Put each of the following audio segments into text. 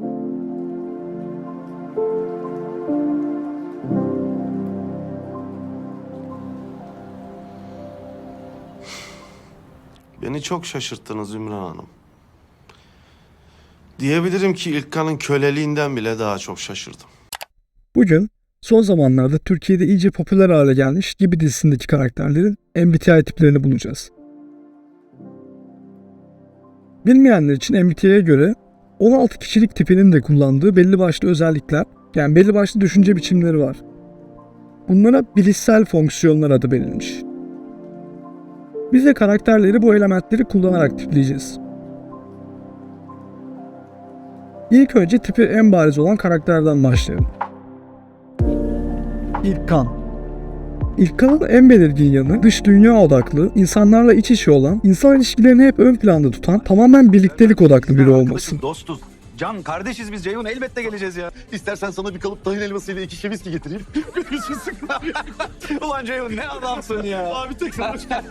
Beni çok şaşırttınız Ümran Hanım. Diyebilirim ki İlkan'ın köleliğinden bile daha çok şaşırdım. Bugün son zamanlarda Türkiye'de iyice popüler hale gelmiş gibi dizisindeki karakterlerin MBTI tiplerini bulacağız. Bilmeyenler için MBTI'ye göre 16 kişilik tipinin de kullandığı belli başlı özellikler, yani belli başlı düşünce biçimleri var. Bunlara bilişsel fonksiyonlar adı verilmiş. Biz de karakterleri bu elementleri kullanarak tipleyeceğiz. İlk önce tipi en bariz olan karakterden başlayalım. İlkan. İlkan'ın en belirgin yanı dış dünya odaklı, insanlarla iç içe olan, insan ilişkilerini hep ön planda tutan, tamamen birliktelik odaklı biri olması. Dostuz. Can kardeşiz biz Ceyhun elbette geleceğiz ya. İstersen sana bir kalıp tahin elmasıyla iki şişe viski getireyim. Ulan Ceyhun ne adamsın ya. Abi hoş geldin.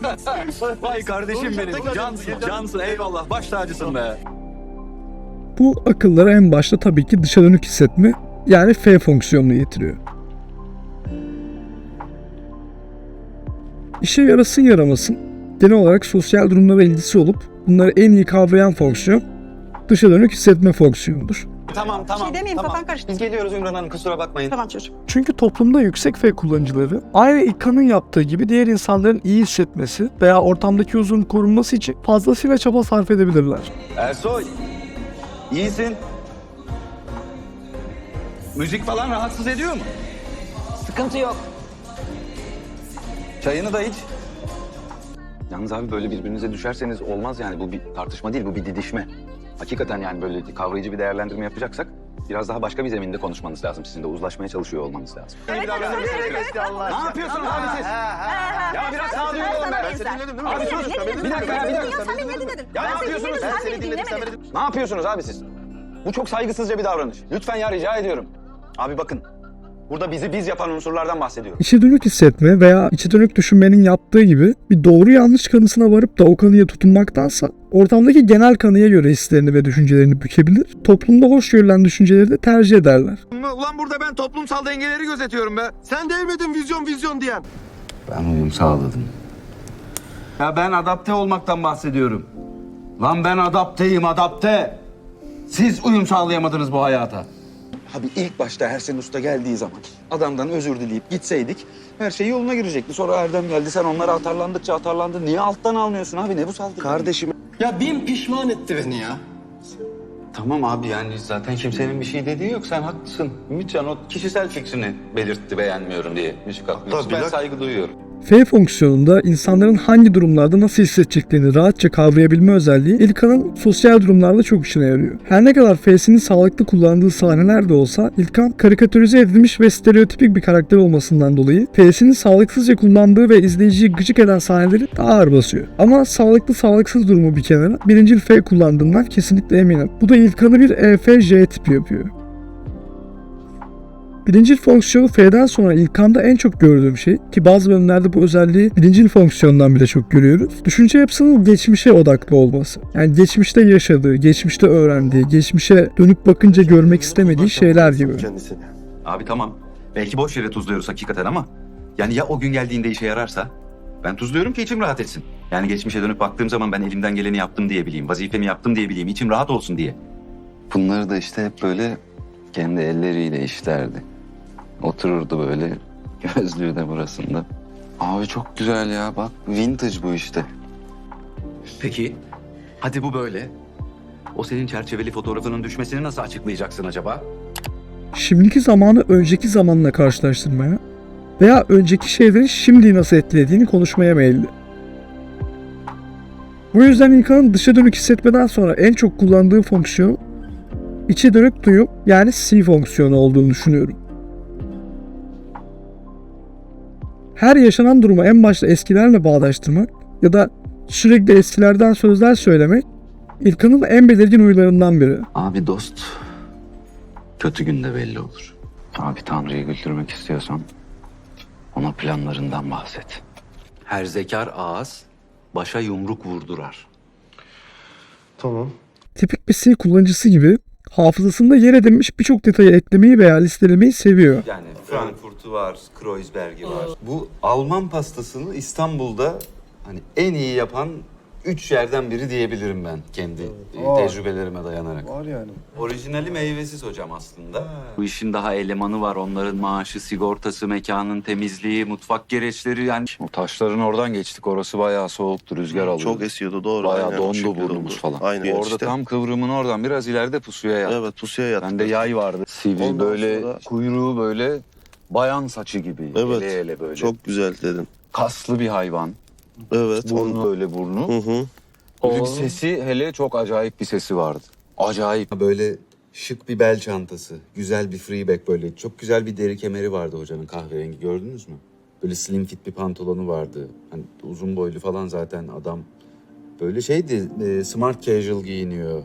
Vay kardeşim benim. Cansın, cansın eyvallah. Baş tacısın be. Bu akıllara en başta tabii ki dışa dönük hissetme, yani F fonksiyonunu getiriyor. İşe yarasın yaramasın, genel olarak sosyal durumlara ilgisi olup bunları en iyi kavrayan fonksiyon, dışa dönük hissetme fonksiyonudur. Tamam tamam. şey demeyeyim, tamam. kafan karıştı. Biz geliyoruz Ümran Hanım kusura bakmayın. Tamam çocuğum. Çünkü toplumda yüksek F kullanıcıları aynı İlkan'ın yaptığı gibi diğer insanların iyi hissetmesi veya ortamdaki huzurun korunması için fazlasıyla çaba sarf edebilirler. Ersoy. iyisin. Müzik falan rahatsız ediyor mu? Sıkıntı yok. Çayını da iç. Yalnız abi böyle birbirinize düşerseniz olmaz yani. Bu bir tartışma değil, bu bir didişme. Hakikaten yani böyle kavrayıcı bir değerlendirme yapacaksak biraz daha başka bir zeminde konuşmanız lazım. Sizin de uzlaşmaya çalışıyor olmanız lazım. Bir davranabilirsiniz biraz. Allah Ne yapıyorsunuz abi siz? Ya biraz sağduyu olun be. Ben seni dinledim değil mi? Abi sus. Bir dakika ya, bir dakika. Sen beni ne dinledin? Ya ne Ben yapıyorsunuz? Ben seni dinledim, sen beni Ne yapıyorsunuz abi siz? Bu çok saygısızca bir davranış. Lütfen ya rica ediyorum. Abi bakın. Burada bizi biz yapan unsurlardan bahsediyorum. İçe dönük hissetme veya içe dönük düşünmenin yaptığı gibi bir doğru yanlış kanısına varıp da o kanıya tutunmaktansa ortamdaki genel kanıya göre hislerini ve düşüncelerini bükebilir, toplumda hoş görülen düşünceleri de tercih ederler. Ulan burada ben toplumsal dengeleri gözetiyorum be. Sen değmedin vizyon vizyon diyen. Ben uyum sağladım. Ya ben adapte olmaktan bahsediyorum. Lan ben adapteyim adapte. Siz uyum sağlayamadınız bu hayata. Abi ilk başta Ersen Usta geldiği zaman adamdan özür dileyip gitseydik her şey yoluna girecekti. Sonra Erdem geldi sen onlara atarlandıkça atarlandın. Niye alttan almıyorsun abi ne bu saldırı? Kardeşim. Ya bin pişman etti beni ya. Tamam abi yani zaten kimsenin bir şey dediği yok sen haklısın. Ümitcan o kişisel fikrini belirtti beğenmiyorum diye. Müzik haklı. Tabii Ben saygı duyuyorum. F fonksiyonunda insanların hangi durumlarda nasıl hissedeceklerini rahatça kavrayabilme özelliği İlkan'ın sosyal durumlarda çok işine yarıyor. Her ne kadar F'sini sağlıklı kullandığı sahneler de olsa İlkan karikatürize edilmiş ve stereotipik bir karakter olmasından dolayı F'sini sağlıksızca kullandığı ve izleyiciyi gıcık eden sahneleri daha ağır basıyor. Ama sağlıklı sağlıksız durumu bir kenara birincil F kullandığından kesinlikle eminim. Bu da İlkan'ı bir EF-J tipi yapıyor. Birincil fonksiyonu F'den sonra İlkan'da en çok gördüğüm şey ki bazı bölümlerde bu özelliği birincil fonksiyondan bile çok görüyoruz. Düşünce yapısının geçmişe odaklı olması. Yani geçmişte yaşadığı, geçmişte öğrendiği, geçmişe dönüp bakınca görmek istemediği şeyler gibi. Kendisini. Abi tamam. Belki boş yere tuzluyoruz hakikaten ama yani ya o gün geldiğinde işe yararsa ben tuzluyorum ki içim rahat etsin. Yani geçmişe dönüp baktığım zaman ben elimden geleni yaptım diye bileyim, vazifemi yaptım diye bileyim, içim rahat olsun diye. Bunları da işte hep böyle kendi elleriyle işlerdi. Otururdu böyle gözlüğü de burasında. Abi çok güzel ya bak vintage bu işte. Peki hadi bu böyle. O senin çerçeveli fotoğrafının düşmesini nasıl açıklayacaksın acaba? Şimdiki zamanı önceki zamanla karşılaştırmaya veya önceki şeylerin şimdiyi nasıl etkilediğini konuşmaya meyilli. Bu yüzden İlkan'ın dışa dönük hissetmeden sonra en çok kullandığı fonksiyon içe dönük duyum yani C fonksiyonu olduğunu düşünüyorum. Her yaşanan durumu en başta eskilerle bağdaştırmak ya da sürekli eskilerden sözler söylemek İlkan'ın en belirgin huylarından biri. Abi dost kötü günde belli olur. Abi Tanrı'yı güldürmek istiyorsan ona planlarından bahset. Her zekar ağız başa yumruk vurdurar. Tamam. tipik bir C kullanıcısı gibi hafızasında yer edinmiş birçok detayı eklemeyi veya listelemeyi seviyor. Yani Frankfurt'u var, Kreuzberg'i var. Bu Alman pastasını İstanbul'da hani en iyi yapan üç yerden biri diyebilirim ben kendi e, tecrübelerime dayanarak. Var yani. Orijinali meyvesiz hocam aslında. Bu işin daha elemanı var. Onların maaşı, sigortası, mekanın temizliği, mutfak gereçleri yani. O taşların oradan geçtik. Orası bayağı soğuktu, rüzgar alıyordu. Çok esiyordu doğru. Bayağı aynen, o dondu şekilde burnumuz oldu. falan. Aynen Orada işte. tam kıvrımın oradan biraz ileride pusuya yattı. Evet pusuya yattık. Bende yay vardı. Sivri Ondan böyle sonra- kuyruğu böyle bayan saçı gibi. Evet. Ele ele böyle. Çok güzel dedin. kaslı bir hayvan. Evet. Burnu böyle burnu. Hı hı. Bir sesi hele çok acayip bir sesi vardı. Acayip. Böyle şık bir bel çantası. Güzel bir freeback böyle. Çok güzel bir deri kemeri vardı hocanın kahverengi. Gördünüz mü? Böyle slim fit bir pantolonu vardı. Hani uzun boylu falan zaten adam. Böyle şeydi e, smart casual giyiniyor.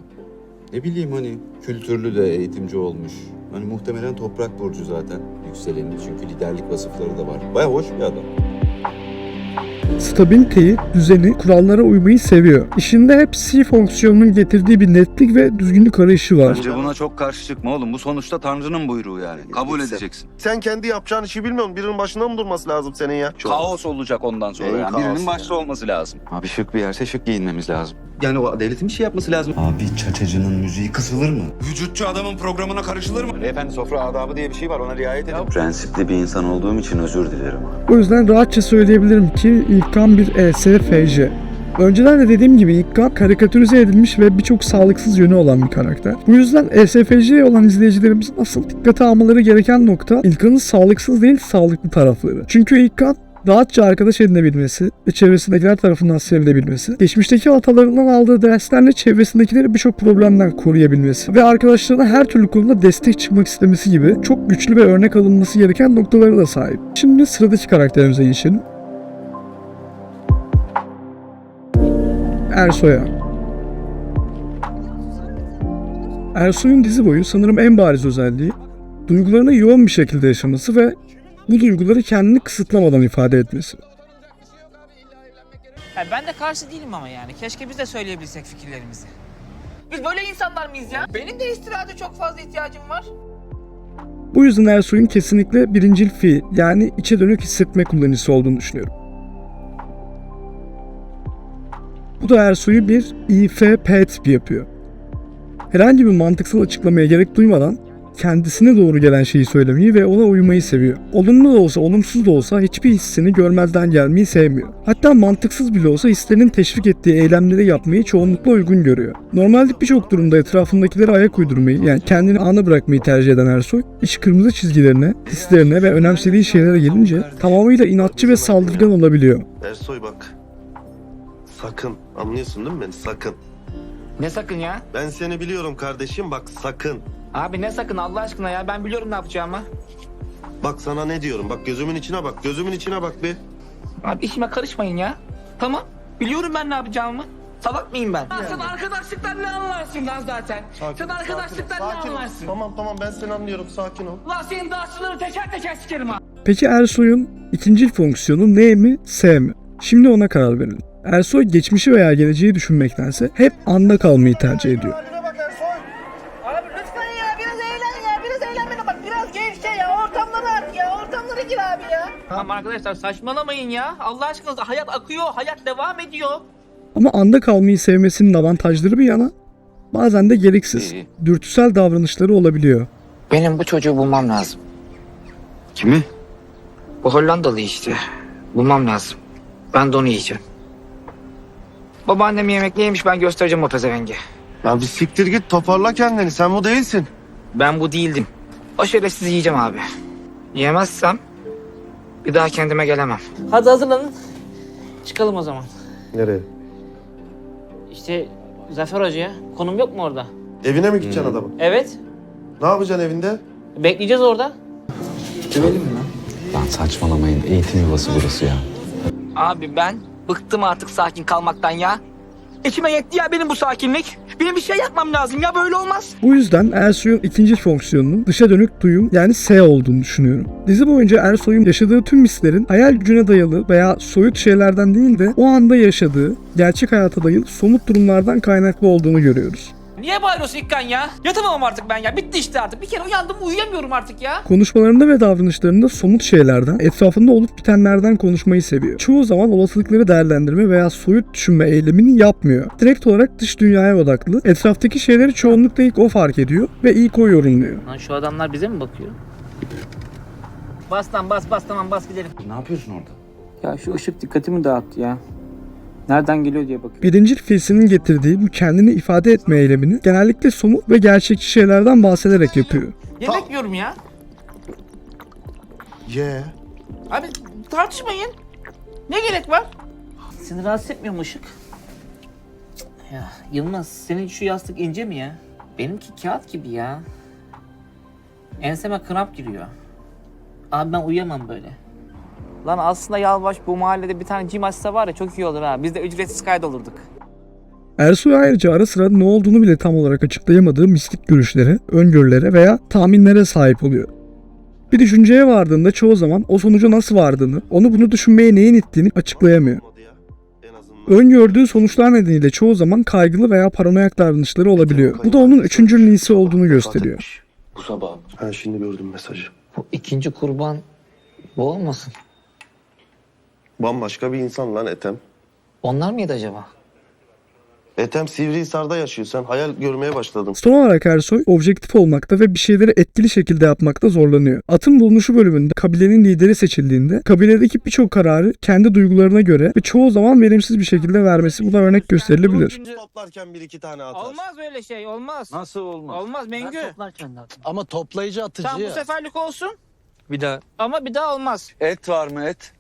Ne bileyim hani kültürlü de eğitimci olmuş. Hani muhtemelen toprak burcu zaten yükseleni. Çünkü liderlik vasıfları da var. Baya hoş bir adam. Stabiliteyi, düzeni, kurallara uymayı seviyor. İşinde hep C fonksiyonunun getirdiği bir netlik ve düzgünlük arayışı var. Bence buna çok karşı çıkma oğlum. Bu sonuçta Tanrı'nın buyruğu yani. Kabul edeceksin. Sen kendi yapacağın işi bilmiyorsun. Birinin başında mı durması lazım senin ya? Kaos olacak ondan sonra. En Yani kaos birinin başta olması lazım. Abi şık bir yerse şık giyinmemiz lazım. Yani o devletin bir şey yapması lazım. Abi çaçacının müziği kısılır mı? Vücutçu adamın programına karışılır mı? Beyefendi sofra adabı diye bir şey var ona riayet edin. Prensipli bir insan olduğum için özür dilerim. O yüzden rahatça söyleyebilirim ki İlkan bir ESFJ. Önceden de dediğim gibi İlkan karikatürize edilmiş ve birçok sağlıksız yönü olan bir karakter. Bu yüzden ESFJ olan izleyicilerimizin asıl dikkate almaları gereken nokta İlkan'ın sağlıksız değil sağlıklı tarafları. Çünkü İlkan rahatça arkadaş edinebilmesi ve çevresindekiler tarafından sevilebilmesi, geçmişteki hatalarından aldığı derslerle çevresindekileri birçok problemden koruyabilmesi ve arkadaşlarına her türlü konuda destek çıkmak istemesi gibi çok güçlü ve örnek alınması gereken noktaları da sahip. Şimdi sıradaki karakterimize geçelim. Ersoy'a. Ersoy'un dizi boyu sanırım en bariz özelliği duygularını yoğun bir şekilde yaşaması ve bu duyguları kendini kısıtlamadan ifade etmesi. Ya ben de karşı değilim ama yani. Keşke biz de söyleyebilsek fikirlerimizi. Biz böyle insanlar mıyız ya? Benim de istirahate çok fazla ihtiyacım var. Bu yüzden Ersoy'un kesinlikle birincil fiil yani içe dönük hissetme kullanıcısı olduğunu düşünüyorum. Bu da Ersoy'u bir IFP tipi yapıyor. Herhangi bir mantıksal açıklamaya gerek duymadan kendisine doğru gelen şeyi söylemeyi ve ona uymayı seviyor. Olumlu da olsa olumsuz da olsa hiçbir hissini görmezden gelmeyi sevmiyor. Hatta mantıksız bile olsa hislerinin teşvik ettiği eylemleri yapmayı çoğunlukla uygun görüyor. Normalde birçok durumda etrafındakilere ayak uydurmayı yani kendini ana bırakmayı tercih eden Ersoy, iş kırmızı çizgilerine, hislerine ve önemsediği şeylere gelince tamamıyla inatçı ve saldırgan olabiliyor. Ersoy bak. Sakın. Anlıyorsun değil mi beni? Sakın. Ne sakın ya? Ben seni biliyorum kardeşim bak sakın. Abi ne sakın Allah aşkına ya ben biliyorum ne yapacağımı. Bak sana ne diyorum. Bak gözümün içine bak. Gözümün içine bak bir. Abi işime karışmayın ya. Tamam biliyorum ben ne yapacağımı. Salak mıyım ben? Sen arkadaşlıktan ne anlarsın lan zaten? Sen arkadaşlıktan ne Sakin ol. anlarsın? Tamam tamam ben seni anlıyorum. Sakin ol. Ulan senin dağışçıları teker teker sikerim ha. Peki Ersoy'un ikinci fonksiyonu ne mi, S mi? Şimdi ona karar verelim. Ersoy geçmişi veya geleceği düşünmektense hep anda kalmayı tercih ediyor. Abi lütfen ya biraz eğlen ya biraz eğlenmene bak biraz gevşe ya ortamlara at ya ortamlara gir abi ya. Tamam arkadaşlar saçmalamayın ya. Allah aşkına hayat akıyor, hayat devam ediyor. Ama anda kalmayı sevmesinin avantajları bir yana bazen de gereksiz, İyi. dürtüsel davranışları olabiliyor. Benim bu çocuğu bulmam lazım. Kimi? Bu Hollandalı işte. Bulmam lazım. Ben de onu yiyeceğim. Babaannem yemekli yemiş ben göstereceğim o pezevenge. Ya bir siktir git toparla kendini. Sen bu değilsin. Ben bu değildim. O şerefsizi yiyeceğim abi. Yemezsem bir daha kendime gelemem. Hadi hazırlanın. Çıkalım o zaman. Nereye? İşte Zafer Hoca'ya. Konum yok mu orada? Evine mi gideceksin adamın? Evet. Ne yapacaksın evinde? Bekleyeceğiz orada. Lan saçmalamayın. Eğitim yuvası burası ya. Abi ben bıktım artık sakin kalmaktan ya. İçime yetti ya benim bu sakinlik. Benim bir şey yapmam lazım ya böyle olmaz. Bu yüzden Ersoy'un ikinci fonksiyonunun dışa dönük duyum yani S olduğunu düşünüyorum. Dizi boyunca Ersoy'un yaşadığı tüm hislerin hayal gücüne dayalı veya soyut şeylerden değil de o anda yaşadığı, gerçek hayata dayalı somut durumlardan kaynaklı olduğunu görüyoruz. Niye bağırıyorsun İlkan ya? Yatamam artık ben ya. Bitti işte artık. Bir kere uyandım uyuyamıyorum artık ya. Konuşmalarında ve davranışlarında somut şeylerden, etrafında olup bitenlerden konuşmayı seviyor. Çoğu zaman olasılıkları değerlendirme veya soyut düşünme eylemini yapmıyor. Direkt olarak dış dünyaya odaklı, etraftaki şeyleri çoğunlukla ilk o fark ediyor ve ilk o yorumluyor. Lan şu adamlar bize mi bakıyor? Bas lan bas bas tamam bas gidelim. Ne yapıyorsun orada? Ya şu ışık dikkatimi dağıttı ya. Nereden geliyor diye bakıyorum. Birinci filsinin getirdiği bu kendini ifade etme eylemini genellikle somut ve gerçekçi şeylerden bahsederek yapıyor. Yemek yiyorum ya. Ye. Abi tartışmayın. Ne gerek var? Seni rahatsız etmiyor mu ışık? Ya Yılmaz senin şu yastık ince mi ya? Benimki kağıt gibi ya. Enseme kramp giriyor. Abi ben uyuyamam böyle. Lan aslında Yalvaç bu mahallede bir tane gym açsa var ya çok iyi olur ha. Biz de ücretsiz kaydolurduk. Ersoy ayrıca ara sıra ne olduğunu bile tam olarak açıklayamadığı mistik görüşlere, öngörülere veya tahminlere sahip oluyor. Bir düşünceye vardığında çoğu zaman o sonuca nasıl vardığını, onu bunu düşünmeye neyin ittiğini açıklayamıyor. Öngördüğü sonuçlar nedeniyle çoğu zaman kaygılı veya paranoyak davranışları olabiliyor. Bu da onun üçüncü nisi olduğunu gösteriyor. Bu sabah. Ha şimdi gördüm mesajı. Bu ikinci kurban bu olmasın? Bambaşka bir insan lan Etem. Onlar mıydı acaba? Etem Sivrihisar'da yaşıyor. Sen hayal görmeye başladın. Son olarak Ersoy objektif olmakta ve bir şeyleri etkili şekilde yapmakta zorlanıyor. Atın bulunuşu bölümünde kabilenin lideri seçildiğinde kabiledeki birçok kararı kendi duygularına göre ve çoğu zaman verimsiz bir şekilde vermesi buna örnek gösterilebilir. Toplarken bir iki tane atar. Olmaz öyle şey olmaz. Nasıl olmaz? Olmaz Mengü. Ama toplayıcı atıcı Tamam bu ya. seferlik olsun Bir daha. ama bir daha olmaz. Et var mı et?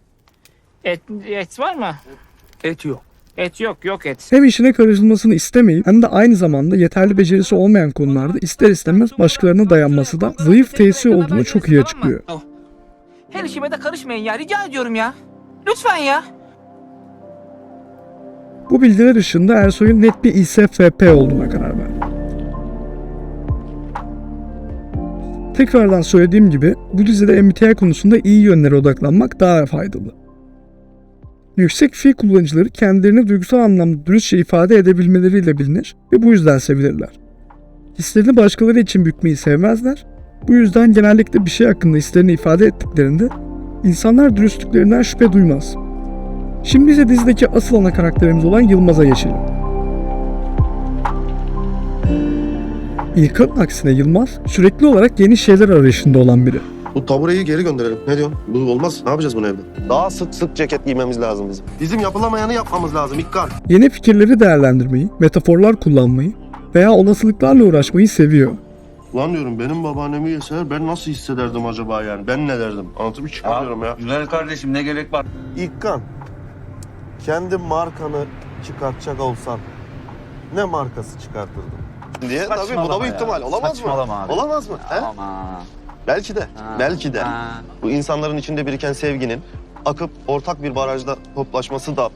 Et, et var mı? Et yok. Et yok yok et. Hem işine karışılmasını istemeyip hem de aynı zamanda yeterli becerisi olmayan konularda ister istemez başkalarına dayanması da zayıf tesiri olduğunu çok iyi açıklıyor. Her işime de karışmayın ya rica ediyorum ya. Lütfen ya. Bu bilgiler ışığında Ersoy'un net bir ISFP olduğuna karar verdi. Tekrardan söylediğim gibi bu dizide MBTI konusunda iyi yönlere odaklanmak daha faydalı. Yüksek fi kullanıcıları kendilerini duygusal anlamda dürüstçe ifade edebilmeleriyle bilinir ve bu yüzden sevilirler. Hislerini başkaları için bükmeyi sevmezler. Bu yüzden genellikle bir şey hakkında hislerini ifade ettiklerinde insanlar dürüstlüklerinden şüphe duymaz. Şimdi ise dizideki asıl ana karakterimiz olan Yılmaz'a geçelim. İlkan'ın aksine Yılmaz sürekli olarak yeni şeyler arayışında olan biri. Bu tabureyi geri gönderelim. Ne diyorsun? Bu olmaz. Ne yapacağız bunu evde? Daha sık sık ceket giymemiz lazım bizim. Bizim yapılamayanı yapmamız lazım İkkan. Yeni fikirleri değerlendirmeyi, metaforlar kullanmayı veya olasılıklarla uğraşmayı seviyor. Lan diyorum benim babaannemi yeseler ben nasıl hissederdim acaba yani? Ben ne derdim? Anlatıp çıkarıyorum ya. Güzel kardeşim ne gerek var? İkkan. Kendi markanı çıkartacak olsan ne markası çıkartırdın? Diye tabii bu da Saçmalama bir ya. ihtimal. Olamaz Saçmalama mı? abi. Olamaz mı? He? Ama. Belki de. Belki de. Ha. Bu insanların içinde biriken sevginin akıp ortak bir barajda toplaşması da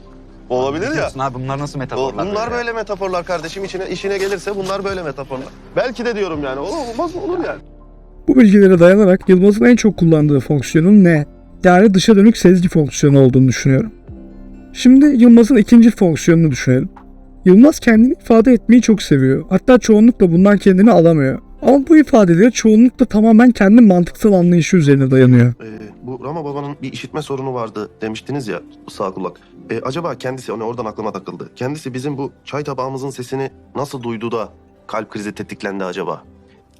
olabilir ya. Abi bunlar nasıl O- metaforlar? Bunlar böyle metaforlar kardeşim içine işine gelirse bunlar böyle metaforlar. Belki de diyorum yani. Olur olmaz mı? Olur yani. Bu bilgilere dayanarak Yılmaz'ın en çok kullandığı fonksiyonun ne? Yani dışa dönük sezgi fonksiyonu olduğunu düşünüyorum. Şimdi Yılmaz'ın ikinci fonksiyonunu düşünelim. Yılmaz kendini ifade etmeyi çok seviyor. Hatta çoğunlukla bundan kendini alamıyor. Ama bu ifadeleri çoğunlukla tamamen kendi mantıksal anlayışı üzerine dayanıyor. Ee, bu Rama babanın bir işitme sorunu vardı demiştiniz ya sağ kulak. Ee, acaba kendisi, hani oradan aklıma takıldı. Kendisi bizim bu çay tabağımızın sesini nasıl duydu da kalp krizi tetiklendi acaba?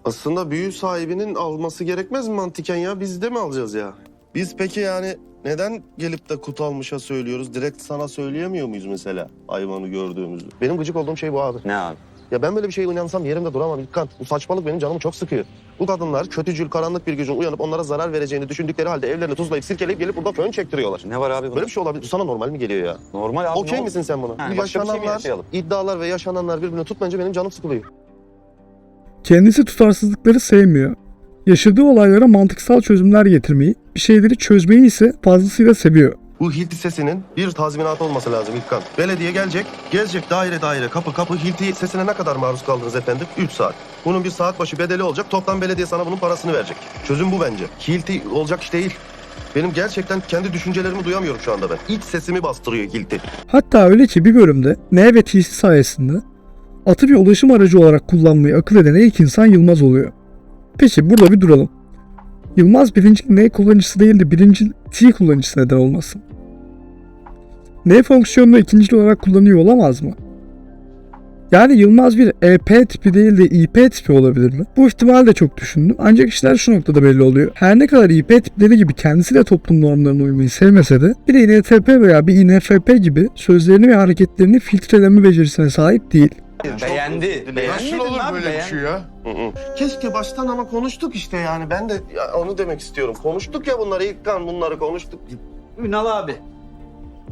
Aslında büyü sahibinin alması gerekmez mi mantıken ya? Biz de mi alacağız ya? Biz peki yani neden gelip de Kutalmış'a söylüyoruz? Direkt sana söyleyemiyor muyuz mesela hayvanı gördüğümüzde? Benim gıcık olduğum şey bu abi. Ne abi? Ya ben böyle bir şeye inansam yerimde duramam İlkan. Bu saçmalık benim canımı çok sıkıyor. Bu kadınlar kötücül, karanlık bir gücün uyanıp onlara zarar vereceğini düşündükleri halde evlerini tuzlayıp sirkeleyip gelip burada fön çektiriyorlar. Ne var abi bunda? Böyle bir şey olabilir. Bu sana normal mi geliyor ya? Normal abi. Okey misin sen buna? Bu başka bir şey mi yaşananlar, yaşayalım? iddialar ve yaşananlar birbirini tutmayınca benim canım sıkılıyor. Kendisi tutarsızlıkları sevmiyor. Yaşadığı olaylara mantıksal çözümler getirmeyi, bir şeyleri çözmeyi ise fazlasıyla seviyor. Bu Hilti sesinin bir tazminatı olması lazım İlkan. Belediye gelecek, gezecek daire daire, kapı kapı. Hilti sesine ne kadar maruz kaldınız efendim? 3 saat. Bunun bir saat başı bedeli olacak. Toplam belediye sana bunun parasını verecek. Çözüm bu bence. Hilti olacak iş değil. Benim gerçekten kendi düşüncelerimi duyamıyorum şu anda ben. İç sesimi bastırıyor Hilti. Hatta öyle ki bir bölümde N ve T'si sayesinde Atı bir ulaşım aracı olarak kullanmayı akıl eden ilk insan Yılmaz oluyor. Peki burada bir duralım. Yılmaz birinci N kullanıcısı değil de birinci T kullanıcısı neden olmasın? N fonksiyonunu ikinci olarak kullanıyor olamaz mı? Yani Yılmaz bir EP tipi değil de IP tipi olabilir mi? Bu ihtimali de çok düşündüm ancak işler şu noktada belli oluyor. Her ne kadar IP tipleri gibi kendisi de toplum normlarına uymayı sevmese de bir INTP veya bir INFP gibi sözlerini ve hareketlerini filtreleme becerisine sahip değil. Beğendi. Nasıl olur böyle bir şey ya? Hı hı. Keşke baştan ama konuştuk işte yani. Ben de ya onu demek istiyorum. Konuştuk ya bunları ilk kan bunları konuştuk. Ünal abi.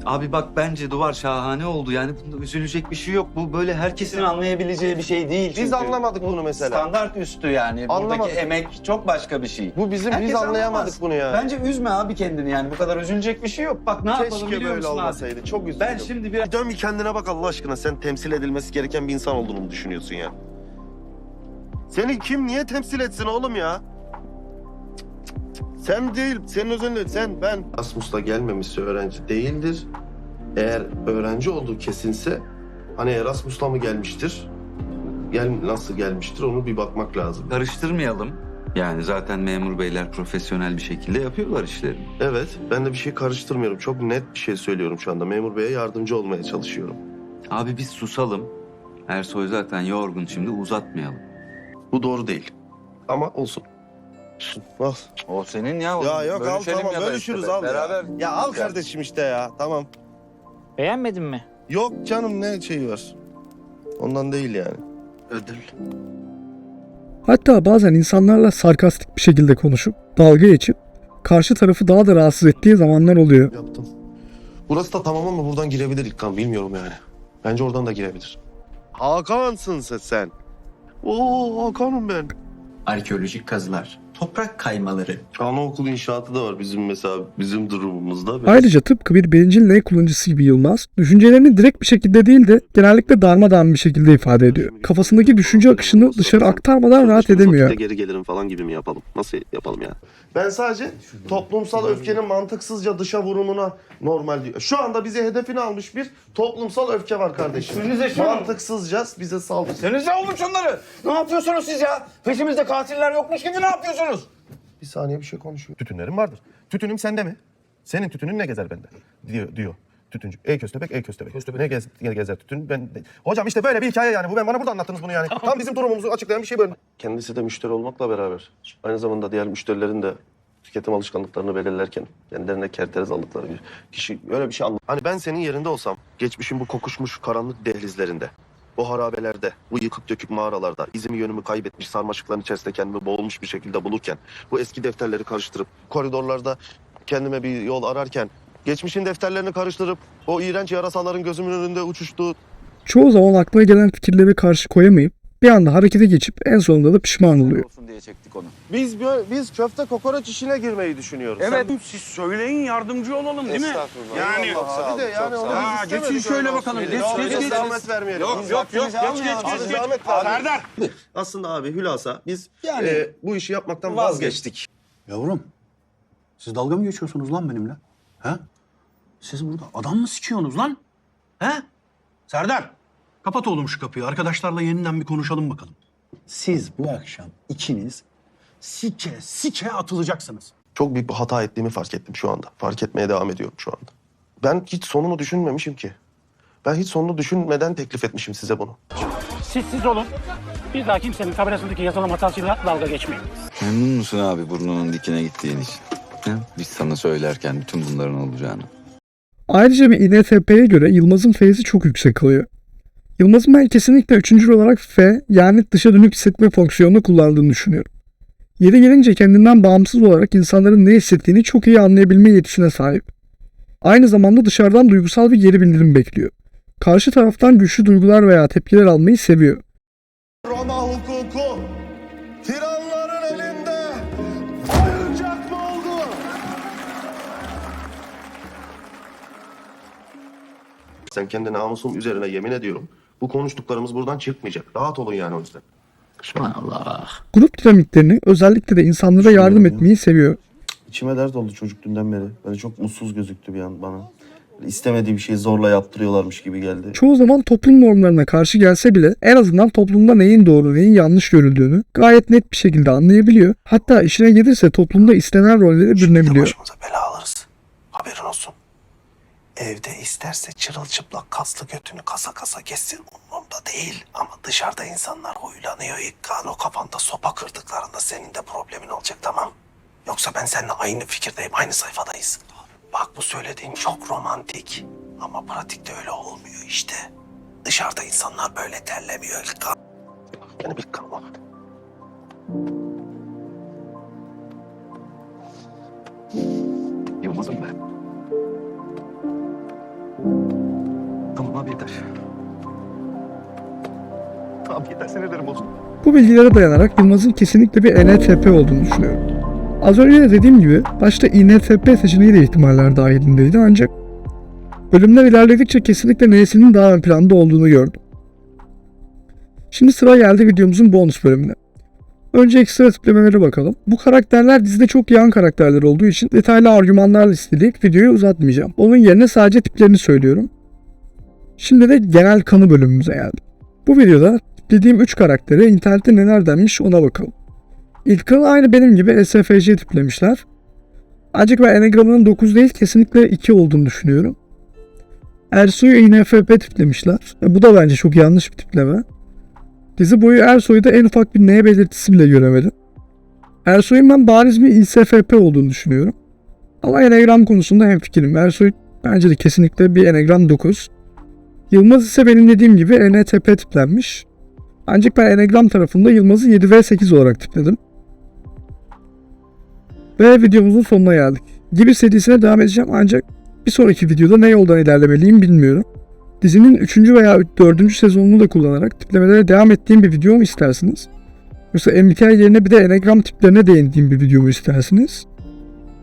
Abi bak bence duvar şahane oldu. Yani bunda üzülecek bir şey yok. Bu böyle herkesin anlayabileceği bir şey değil. Biz çünkü. anlamadık bunu mesela. Standart üstü yani. Anlamadık. Buradaki emek çok başka bir şey. Bu bizim Herkes biz anlayamadık anlamaz. bunu ya. Bence üzme abi kendini yani. Bu kadar üzülecek bir şey yok. Bak ne yapalım Keşke biliyor böyle musun abi? olmasaydı. Çok üzüldüm. Ben şimdi bir dön bir kendine bak Allah aşkına. Sen temsil edilmesi gereken bir insan olduğunu mu düşünüyorsun ya? Seni kim niye temsil etsin oğlum ya? Sen değil, senin özelinde sen, ben. Erasmus'la gelmemişse öğrenci değildir. Eğer öğrenci olduğu kesinse hani Erasmus'la mı gelmiştir? Gel, nasıl gelmiştir onu bir bakmak lazım. Karıştırmayalım. Yani zaten memur beyler profesyonel bir şekilde yapıyorlar işlerini. Evet, ben de bir şey karıştırmıyorum. Çok net bir şey söylüyorum şu anda. Memur beye yardımcı olmaya çalışıyorum. Abi biz susalım. Ersoy zaten yorgun şimdi uzatmayalım. Bu doğru değil. Ama olsun. Al. O senin ya. Ya yok al tamam bölüşürüz al Beraber. ya. Ya al kardeşim işte ya tamam. Beğenmedin mi? Yok canım ne şeyi var. Ondan değil yani. Ödül. Hatta bazen insanlarla sarkastik bir şekilde konuşup dalga geçip karşı tarafı daha da rahatsız ettiği zamanlar oluyor. Yaptım. Burası da tamam ama buradan girebilir İlkan bilmiyorum yani. Bence oradan da girebilir. Hakan'sın sen. sen. Oo Hakan'ım ben. arkeolojik kazılar, toprak kaymaları, Anaokul inşaatı da var bizim mesela bizim durumumuzda. Ayrıca tıpkı bir birincil N kullanıcısı gibi Yılmaz, düşüncelerini direkt bir şekilde değil de genellikle darmadağın bir şekilde ifade ediyor. Kafasındaki düşünce akışını dışarı aktarmadan rahat edemiyor. Geri gelirim falan gibi mi yapalım? Nasıl yapalım yani? Ben sadece toplumsal öfkenin mantıksızca dışa vurumuna normal diyor. Şu anda bize hedefini almış bir toplumsal öfke var kardeşim. Mantıksızca bize saldırı. Denize olmuş onları. Ne yapıyorsunuz siz ya? Peşimizde katiller yokmuş gibi ne yapıyorsunuz? Bir saniye bir şey konuşuyor. Tütünlerim vardır. Tütünüm sende mi? Senin tütünün ne gezer bende? Diyor, diyor. Tütüncü. Ey köstebek, ey köstebek. Ne, gez, ne gezer tütün? Ben... Hocam işte böyle bir hikaye yani. Bu ben bana burada anlattınız bunu yani. Tam bizim durumumuzu açıklayan bir şey böyle. Kendisi de müşteri olmakla beraber aynı zamanda diğer müşterilerin de tüketim alışkanlıklarını belirlerken kendilerine kerteriz aldıkları bir kişi öyle bir şey anlat. Hani ben senin yerinde olsam geçmişin bu kokuşmuş karanlık dehlizlerinde bu harabelerde, bu yıkık dökük mağaralarda, izimi yönümü kaybetmiş sarmaşıkların içerisinde kendimi boğulmuş bir şekilde bulurken, bu eski defterleri karıştırıp, koridorlarda kendime bir yol ararken, geçmişin defterlerini karıştırıp, o iğrenç yarasaların gözümün önünde uçuştuğu Çoğu zaman aklına gelen fikirlere karşı koyamayıp bir anda harekete geçip en sonunda da pişman oluyor. olsun diye çektik onu. Biz biz köfte kokoreç işine girmeyi düşünüyoruz. Evet. Siz söyleyin yardımcı olalım değil mi? Yani. Bir de yani onu Ha, biz geçin istemedik şöyle öyle bakalım. olsun. Geç, Yok, geç, biz geç. Zahmet vermeyelim. Yok yok yok. vaktimizi Geç geç almayalım. geç. Geç. Zahmet vermeyelim. Serdar. Aslında abi hülasa biz Yani- e, bu işi yapmaktan vazgeçtik. Yavrum, siz dalga mı geçiyorsunuz lan benimle? He? Siz burada adam mı sikiyorsunuz lan? He? Serdar, kapat oğlum şu kapıyı. Arkadaşlarla yeniden bir konuşalım bakalım. Siz bu akşam ikiniz sike sike atılacaksınız. Çok büyük bir hata ettiğimi fark ettim şu anda. Fark etmeye devam ediyorum şu anda. Ben hiç sonunu düşünmemişim ki. Ben hiç sonunu düşünmeden teklif etmişim size bunu. Siz siz olun. Bir daha kimsenin kamerasındaki yazılım hatasıyla dalga geçmeyin. Memnun musun abi burnunun dikine gittiğin için? Ha? Biz sana söylerken bütün bunların olacağını. Ayrıca bir INFP'ye göre Yılmaz'ın F'si çok yüksek kalıyor. Yılmaz'ın ben kesinlikle üçüncül olarak F yani dışa dönük hissetme fonksiyonunu kullandığını düşünüyorum. Yeri gelince kendinden bağımsız olarak insanların ne hissettiğini çok iyi anlayabilme yetisine sahip. Aynı zamanda dışarıdan duygusal bir geri bildirim bekliyor. Karşı taraftan güçlü duygular veya tepkiler almayı seviyor. Roma hukuku tiranların elinde oyuncak mı oldu? Sen kendi namusum üzerine yemin ediyorum. Bu konuştuklarımız buradan çıkmayacak. Rahat olun yani o yüzden. Grup dinamiklerini özellikle de insanlara yardım etmeyi seviyor. İçime dert oldu çocuk dünden beri. Böyle çok mutsuz gözüktü bir an bana. istemediği bir şeyi zorla yaptırıyorlarmış gibi geldi. Çoğu zaman toplum normlarına karşı gelse bile en azından toplumda neyin doğru neyin yanlış görüldüğünü gayet net bir şekilde anlayabiliyor. Hatta işine gelirse toplumda istenen rolleri bürünebiliyor. başımıza bela alırız. Haberin olsun. Evde isterse çırılçıplak kaslı götünü kasa kasa kessin umurumda değil. Ama dışarıda insanlar huylanıyor. İlk kan o kafanda sopa kırdıklarında senin de problemin olacak tamam. Yoksa ben seninle aynı fikirdeyim, aynı sayfadayız. Bak bu söylediğin çok romantik. Ama pratikte öyle olmuyor işte. Dışarıda insanlar böyle terlemiyor ilk kan. Yani bir kan Yılmaz'ım ben. Abi yeter. Abi yeter senelerim olsun. Bu bilgilere dayanarak Yılmaz'ın kesinlikle bir NTP olduğunu düşünüyorum. Az önce de dediğim gibi başta INTP seçeneği de ihtimaller dahilindeydi ancak bölümler ilerledikçe kesinlikle N'sinin daha ön planda olduğunu gördüm. Şimdi sıra geldi videomuzun bonus bölümüne. Önce ekstra tiplemelere bakalım. Bu karakterler dizide çok yan karakterler olduğu için detaylı argümanlar listeleyip videoyu uzatmayacağım. Onun yerine sadece tiplerini söylüyorum. Şimdi de genel kanı bölümümüze geldik. Bu videoda dediğim 3 karaktere internette neler denmiş ona bakalım. İlkan'ı aynı benim gibi SFC tiplemişler. Ancak ben enegramının 9 değil kesinlikle 2 olduğunu düşünüyorum. Ersoy'u INFP tiplemişler. E, bu da bence çok yanlış bir tipleme. Dizi boyu Ersoy'da en ufak bir N belirtisi bile göremedim. Ersoy'un ben bariz bir ISFP olduğunu düşünüyorum. Ama enegram konusunda hemfikirim. Ersoy bence de kesinlikle bir enegram 9. Yılmaz ise benim dediğim gibi ENTP tiplenmiş. Ancak ben Enegram tarafında Yılmaz'ı 7 ve 8 olarak tipledim. Ve videomuzun sonuna geldik. Gibi serisine devam edeceğim ancak bir sonraki videoda ne yoldan ilerlemeliyim bilmiyorum. Dizinin 3. veya 4. sezonunu da kullanarak tiplemelere devam ettiğim bir video mu istersiniz? Yoksa MBTI yerine bir de Enegram tiplerine değindiğim bir video mu istersiniz?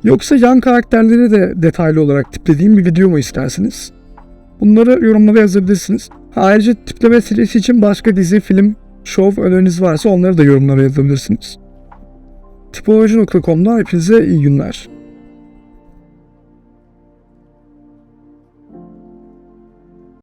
Yoksa yan karakterleri de detaylı olarak tiplediğim bir video mu istersiniz? Bunları yorumlara yazabilirsiniz. Ayrıca tipleme serisi için başka dizi, film, şov öneriniz varsa onları da yorumlara yazabilirsiniz. Tipoloji.com'da hepinize iyi günler.